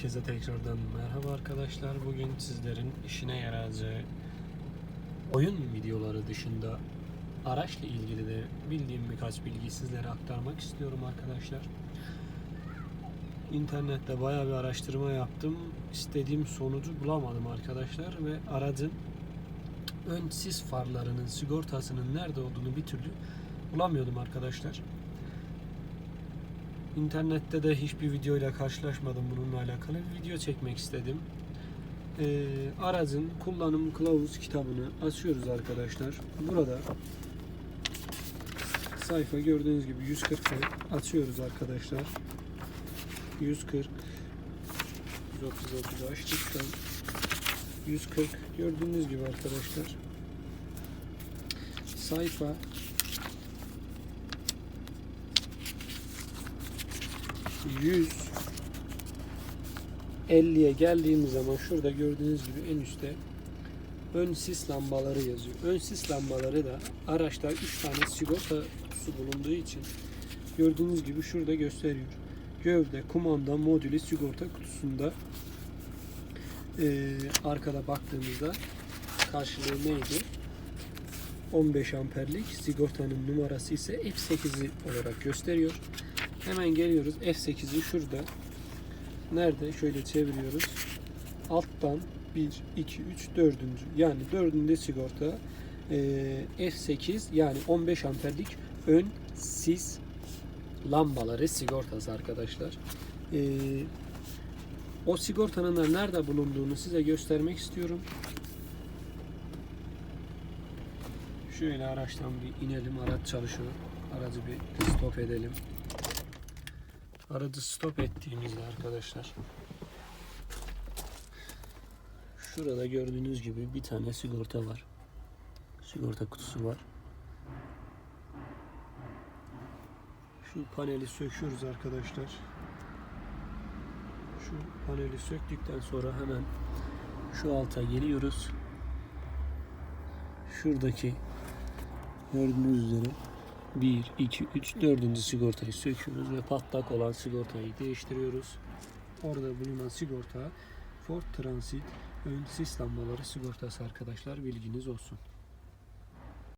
Herkese tekrardan merhaba arkadaşlar. Bugün sizlerin işine yarayacağı oyun videoları dışında araçla ilgili de bildiğim birkaç bilgiyi sizlere aktarmak istiyorum arkadaşlar. İnternette bayağı bir araştırma yaptım. İstediğim sonucu bulamadım arkadaşlar ve aracın ön sis farlarının sigortasının nerede olduğunu bir türlü bulamıyordum arkadaşlar. İnternette de hiçbir videoyla karşılaşmadım bununla alakalı. Video çekmek istedim. Ee, aracın kullanım kılavuz kitabını açıyoruz arkadaşlar. Burada sayfa gördüğünüz gibi 140'ı açıyoruz arkadaşlar. 140 130 açtıktan 140 gördüğünüz gibi arkadaşlar sayfa 150'ye geldiğimiz zaman şurada gördüğünüz gibi en üstte ön sis lambaları yazıyor. Ön sis lambaları da araçta 3 tane sigorta kutusu bulunduğu için gördüğünüz gibi şurada gösteriyor. Gövde, kumanda, modülü sigorta kutusunda eee, arkada baktığımızda karşılığı neydi? 15 amperlik sigortanın numarası ise F8'i olarak gösteriyor. Hemen geliyoruz F8'i şurada. Nerede? Şöyle çeviriyoruz. Alttan 1, 2, 3, 4. Yani dördünde sigorta eee, F8 yani 15 amperlik ön sis lambaları sigortası arkadaşlar. Eee, o sigortanın da nerede bulunduğunu size göstermek istiyorum. Şöyle araçtan bir inelim. Araç çalışıyor. Aracı bir stop edelim. Aracı stop ettiğimizde arkadaşlar şurada gördüğünüz gibi bir tane sigorta var. Sigorta kutusu var. Şu paneli söküyoruz arkadaşlar. Şu paneli söktükten sonra hemen şu alta geliyoruz. Şuradaki gördüğünüz üzere 1, 2, 3, 4. sigortayı söküyoruz ve patlak olan sigortayı değiştiriyoruz. Orada bulunan sigorta Ford Transit ön sis lambaları sigortası arkadaşlar bilginiz olsun.